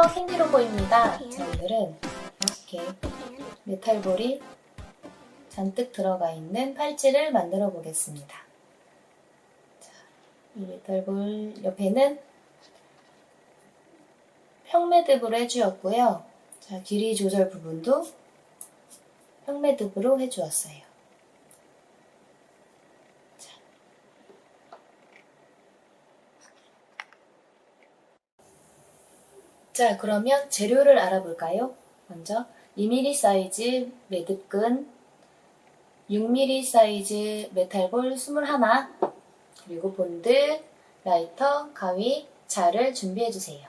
안녕하세요 캔디로보입니다. 자, 오늘은 이렇게 메탈볼이 잔뜩 들어가 있는 팔찌를 만들어 보겠습니다. 자, 이 메탈볼 옆에는 평매듭으로 해주었고요. 자, 길이 조절 부분도 평매듭으로 해주었어요 자, 그러면 재료를 알아볼까요? 먼저 2mm 사이즈 매듭끈, 6mm 사이즈 메탈볼 21, 그리고 본드, 라이터, 가위, 자를 준비해주세요.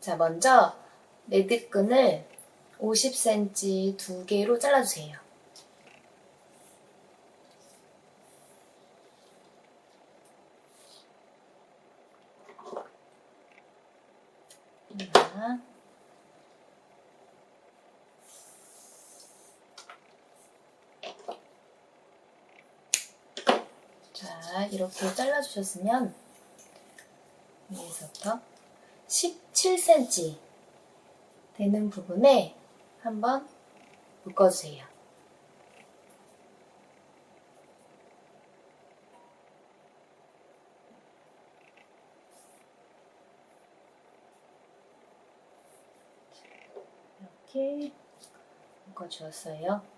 자, 먼저 매듭끈을 50cm 두 개로 잘라주세요. 하나, 자, 이렇게 잘라주셨으면 위에서부터 17cm 되는 부분에 한번 묶어주세요. 이렇게 묶어주었어요.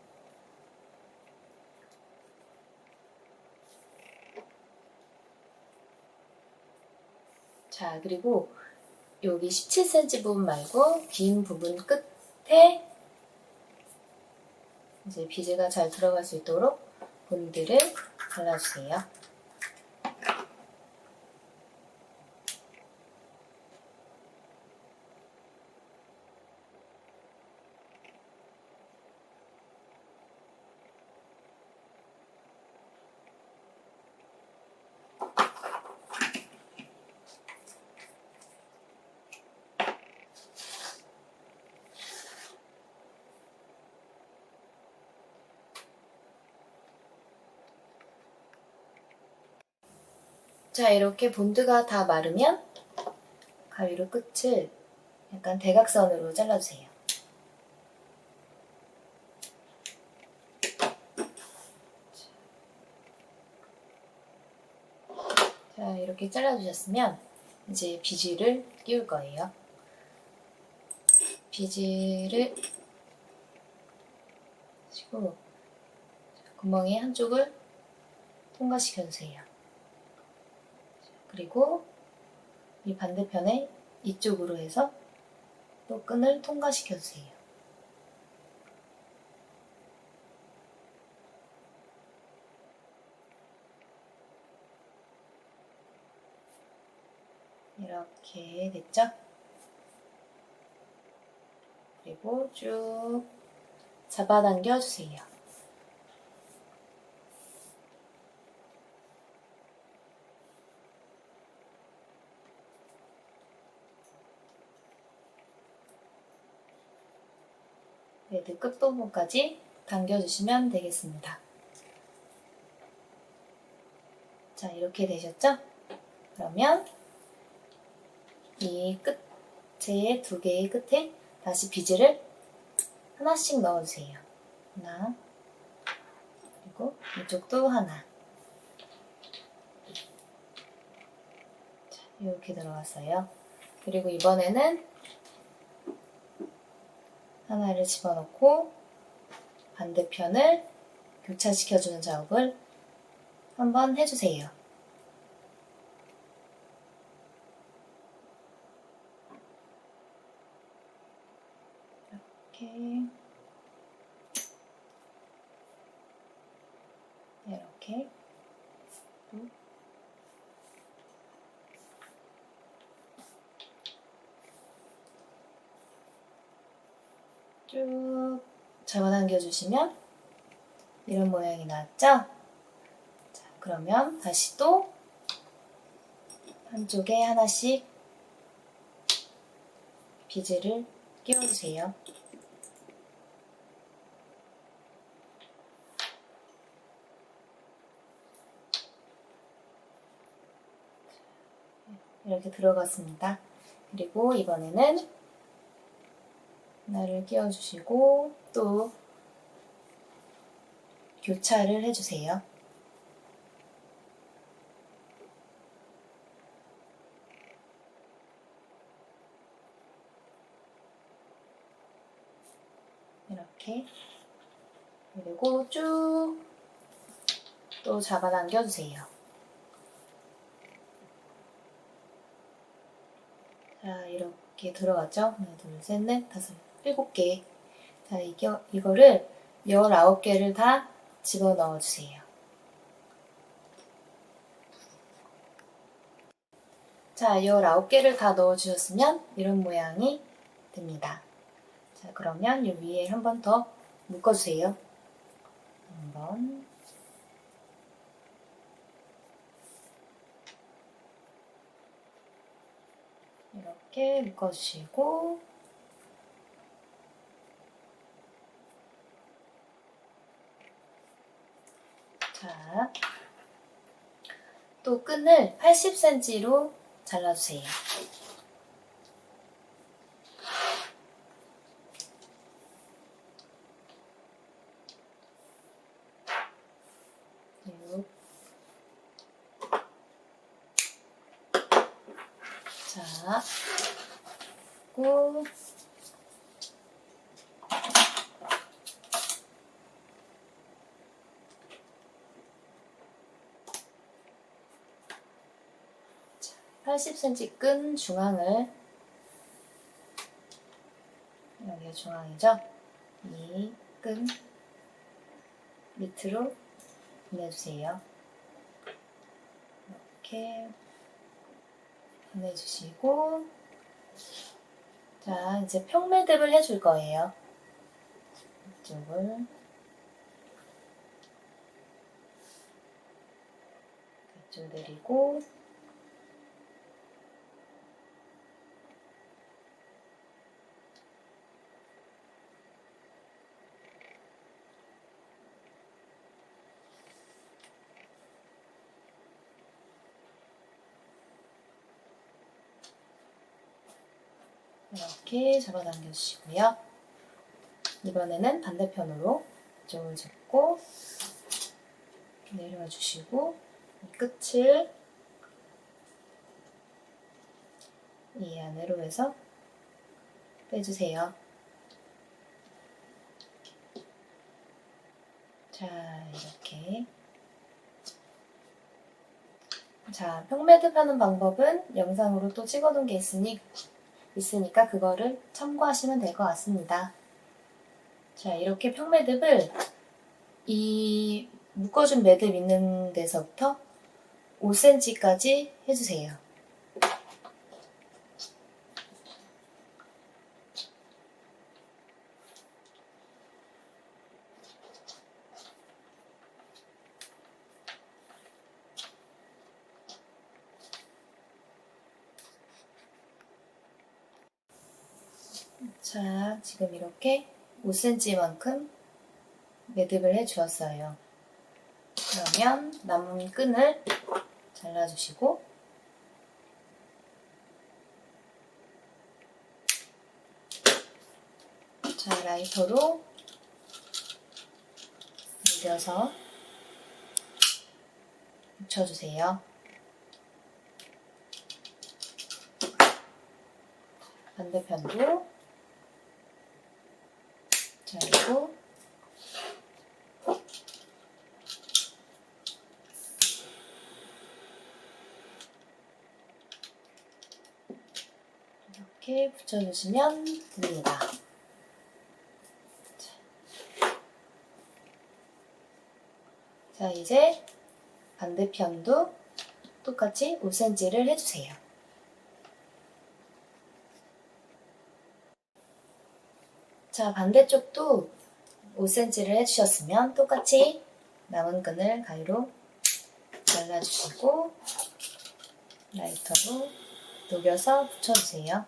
자, 그리고 여기 17cm 부분 말고 긴 부분 끝에 이제 비즈가 잘 들어갈 수 있도록 본드를 발라주세요. 자, 이렇게 본드가 다 마르면 가위로 끝을 약간 대각선으로 잘라주세요. 자, 이렇게 잘라주셨으면 이제 비즈를 끼울 거예요. 비즈를 하시고 구멍의 한쪽을 통과시켜주세요. 그리고 이 반대편에 이쪽으로 해서 또 끈을 통과시켜 주세요. 이렇게 됐죠? 그리고 쭉 잡아당겨 주세요. 레드 끝부분까지 당겨주시면 되겠습니다. 자, 이렇게 되셨죠? 그러면 이 끝, 제 두 개의 끝에 다시 비즈를 하나씩 넣어주세요. 하나, 그리고 이쪽도 하나. 자, 이렇게 들어갔어요. 그리고 이번에는 하나를 집어넣고 반대편을 교차시켜주는 작업을 한번 해주세요. 이렇게 또 쭉 잡아당겨 주시면 이런 모양이 나왔죠? 자, 그러면 다시 또 한쪽에 하나씩 비즈를 끼워주세요. 이렇게 들어갔습니다. 그리고 이번에는 하나를 끼워주시고 또 교차를 해주세요. 이렇게 그리고 쭉 또 잡아당겨 주세요. 자, 이렇게 들어갔죠? 하나, 둘, 셋, 넷, 다섯, 일곱 개. 자, 이거, 이거를 19개를 다 집어 넣어 주세요. 자, 19개를 다 넣어 주셨으면 이런 모양이 됩니다. 자, 그러면 이 위에 한 번 더 묶어 주세요. 한 번. 이렇게 묶어 주시고 자, 또 끈을 80cm로 잘라주세요. 쭉. 자, 고 자, 80cm 끈 중앙을 여기가 중앙이죠? 이 끈 밑으로 보내주세요. 이렇게 보내주시고 자 이제 평매듭을 해줄 거예요. 이쪽을 이쪽 내리고 이렇게 잡아당겨 주시고요. 이번에는 반대편으로 이쪽을 잡고 내려와 주시고 이 끝을 이 안으로 해서 빼주세요. 자, 이렇게. 자, 평매듭 하는 방법은 영상으로 또 찍어둔 게 있으니 있으니까 그거를 참고하시면 될 것 같습니다. 자, 이렇게 평매듭을 이 묶어준 매듭 있는 데서부터 5cm까지 해주세요. 자, 지금 이렇게 5cm만큼 매듭을 해 주었어요. 그러면 남은 끈을 잘라주시고 자, 라이터로 밀려서 붙여주세요. 반대편도 자, 그리고 이렇게 붙여주시면 됩니다. 자, 이제 반대편도 똑같이 5cm를 해주세요. 자, 반대쪽도 5cm를 해주셨으면 똑같이 남은 끈을 가위로 잘라주시고 라이터로 녹여서 붙여주세요.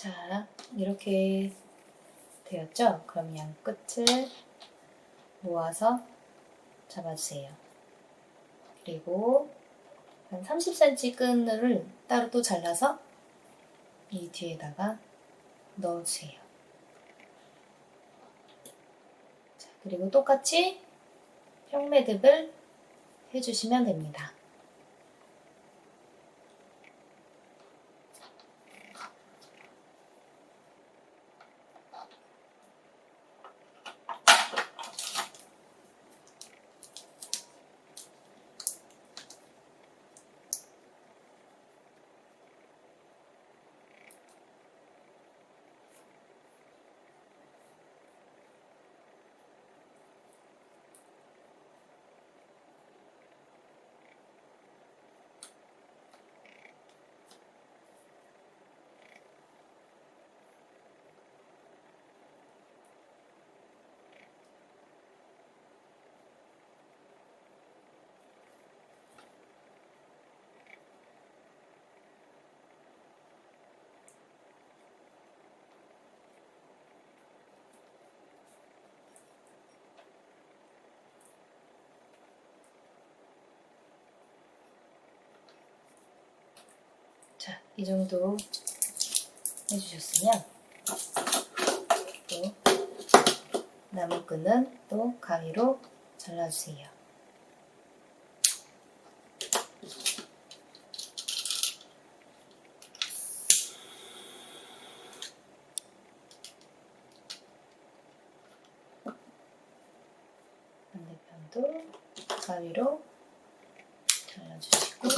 자, 이렇게 되었죠? 그럼 양 끝을 모아서 잡아주세요. 그리고 한 30cm 끈을 따로 또 잘라서 이 뒤에다가 넣어주세요. 자, 그리고 똑같이 평매듭을 해주시면 됩니다. 자, 이 정도 해주셨으면 또 남은 끈은 또 가위로 잘라주세요. 반대편도 가위로 잘라주시고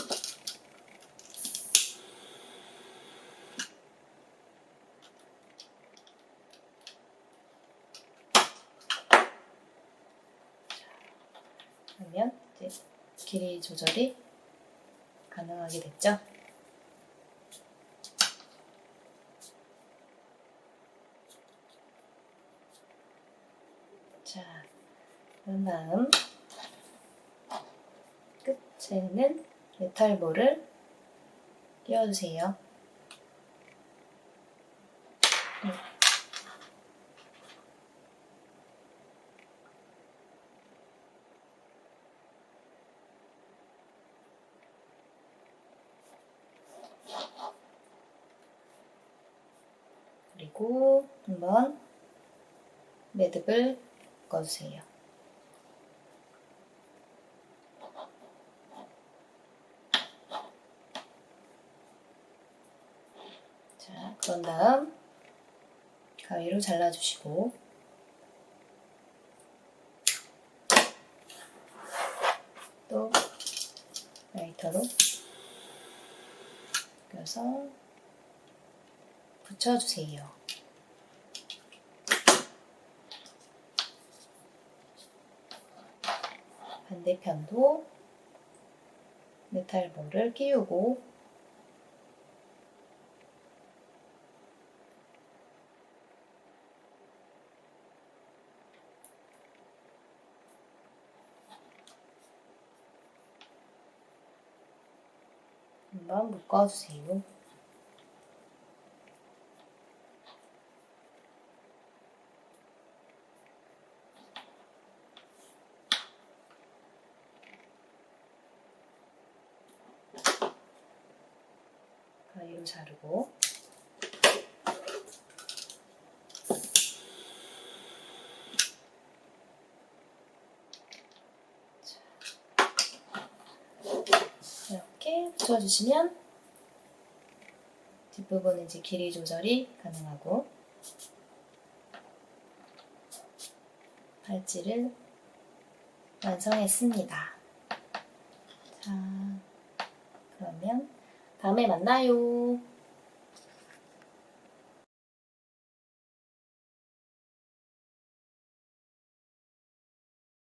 하면 이제 길이 조절이 가능하게 됐죠. 자, 그런 다음 끝에는 메탈볼을 끼워주세요. 그리고 한번 매듭을 묶어주세요. 자, 그런 다음 가위로 잘라주시고 또 라이터로 껴서 붙여주세요. 반대편도 메탈볼을 끼우고 한번 묶어주세요. 가위로 자르고 자, 붙여주시면 뒷부분은 이제 길이 조절이 가능하고 팔찌를 완성했습니다. 자, 그러면 다음에 만나요.